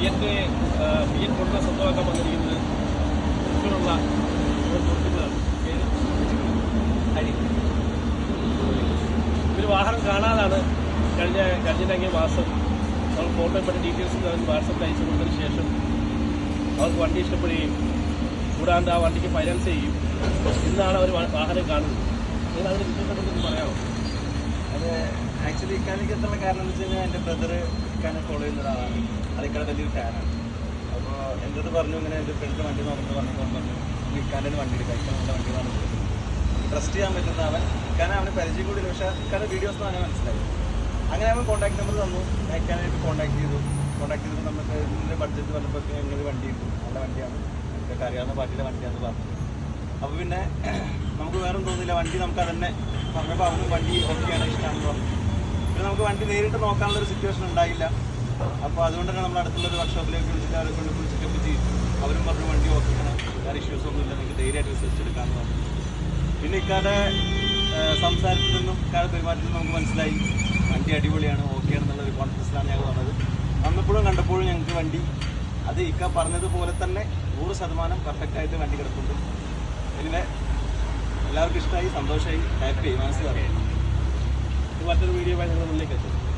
B എന്റെ കൊടുത്ത N കൊണ്ട സ്വന്തമാക്കാൻ വന്നിരിക്കുന്നത് ഒരു വാഹനം കാണാതാണ്. കഴിഞ്ഞ കഴിഞ്ഞ മാസം നമ്മൾ ഫോട്ടോപ്പെട്ട ഡീറ്റെയിൽസ് അവൻ വാട്സപ്പിൽ അയച്ചു കൊടുത്തതിന് ശേഷം അവർക്ക് വണ്ടി ഇഷ്ടപ്പെടുകയും കൂടാണ്ട് ആ വണ്ടിക്ക് ഫൈനാൻസ് ചെയ്യും. ഇന്നാണ് അവർ വാഹനം കാണുന്നത്. നിങ്ങൾ അതിനെ വിശേഷപ്പെട്ടെന്ന് പറയാമോ? അത് ആക്ച്വലി ഇക്കാലേക്ക് എത്തുള്ള കാരണം എന്ന് വെച്ച് കഴിഞ്ഞാൽ എന്റെ ബ്രദർ ഇക്കാനെ ഫോളോ ചെയ്യുന്ന ഒരാളാണ്. അതിക്കാണ് വലിയൊരു ഫാനാണ് അപ്പോൾ എന്റെ അടുത്ത് പറഞ്ഞു ഇങ്ങനെ എന്റെ ഫ്രണ്ട് വണ്ടി നോക്കുന്നത് പറഞ്ഞപ്പോൾ പറഞ്ഞു ഇക്കാന്റെ വണ്ടി എടുക്കാം ഇക്കാന്റെ വണ്ടി നോക്കുന്നത് ട്രസ്റ്റ് ചെയ്യാൻ പറ്റുന്ന അവൻ ഇക്കാനെ അവന് പരിചയം കൂടി പക്ഷേ ഇക്കാന്റെ വീഡിയോസ് അവനെ മനസ്സിലായി. അങ്ങനെ അവൻ കോൺടാക്ട് നമ്പർ തന്നു. ഞാൻ ഇക്കാനായിട്ട് കോൺടാക്ട് ചെയ്തു. കോൺടാക്ട് ചെയ്തപ്പോൾ നമുക്ക് ഇതിന്റെ ബഡ്ജറ്റ് വന്നപ്പോൾ ഞങ്ങൾ വണ്ടി ഉണ്ട് നല്ല വണ്ടിയാണ്. എനിക്കൊക്കെ അറിയാവുന്ന പാർട്ടിയുടെ വണ്ടിയാണെന്ന് പറഞ്ഞു. അപ്പോൾ പിന്നെ നമുക്ക് വേറെ തോന്നില്ല വണ്ടി നമുക്ക് അതന്നെ പറഞ്ഞപ്പോൾ അവനും വണ്ടി ഓക്കെയാണ് ഇഷ്ടമാണെന്ന് പറഞ്ഞു. നമുക്ക് വണ്ടി നേരിട്ട് നോക്കാനുള്ള ഒരു സിറ്റുവേഷൻ ഉണ്ടായില്ല. അപ്പോൾ അതുകൊണ്ട് തന്നെ നമ്മൾ അടുത്തുള്ള ഒരു വർക്ക്ഷോപ്പിലേക്ക് വിളിച്ചിട്ട് അവരെ കൊണ്ട് ഫുൾ ചെക്കപ്പ് ചെയ്യും. അവരും പറഞ്ഞു വണ്ടി ഓക്കെയാണ് വേറെ ഇഷ്യൂസ് ഒന്നും ഇല്ല നിങ്ങൾക്ക് ധൈര്യമായിട്ട് റിസർച്ച് എടുക്കാമെന്ന് പറഞ്ഞു. പിന്നെ ഇക്കാരുടെ സംസാരത്തിൽ നിന്നും ഇക്കാരുടെ പെരുമാറ്റത്തിൽ നിന്നും നമുക്ക് മനസ്സിലായി. വണ്ടി അടിപൊളിയാണ് ഓക്കെ ആണെന്നുള്ള ഒരു കോൺഫിഡൻസിലാണ് ഞങ്ങൾ വന്നത്. വന്നപ്പോഴും കണ്ടപ്പോഴും ഞങ്ങൾക്ക് വണ്ടി അത് ഇക്ക പറഞ്ഞതുപോലെ തന്നെ നൂറ് ശതമാനം പെർഫെക്റ്റ് ആയിട്ട് വണ്ടി കിടപ്പുണ്ട്. പിന്നെ എല്ലാവർക്കും ഇഷ്ടമായി സന്തോഷമായി ഹാപ്പി മനസ്സിലായി. മറ്റൊരു വീഡിയോ മുന്നിലേക്ക് എത്തും.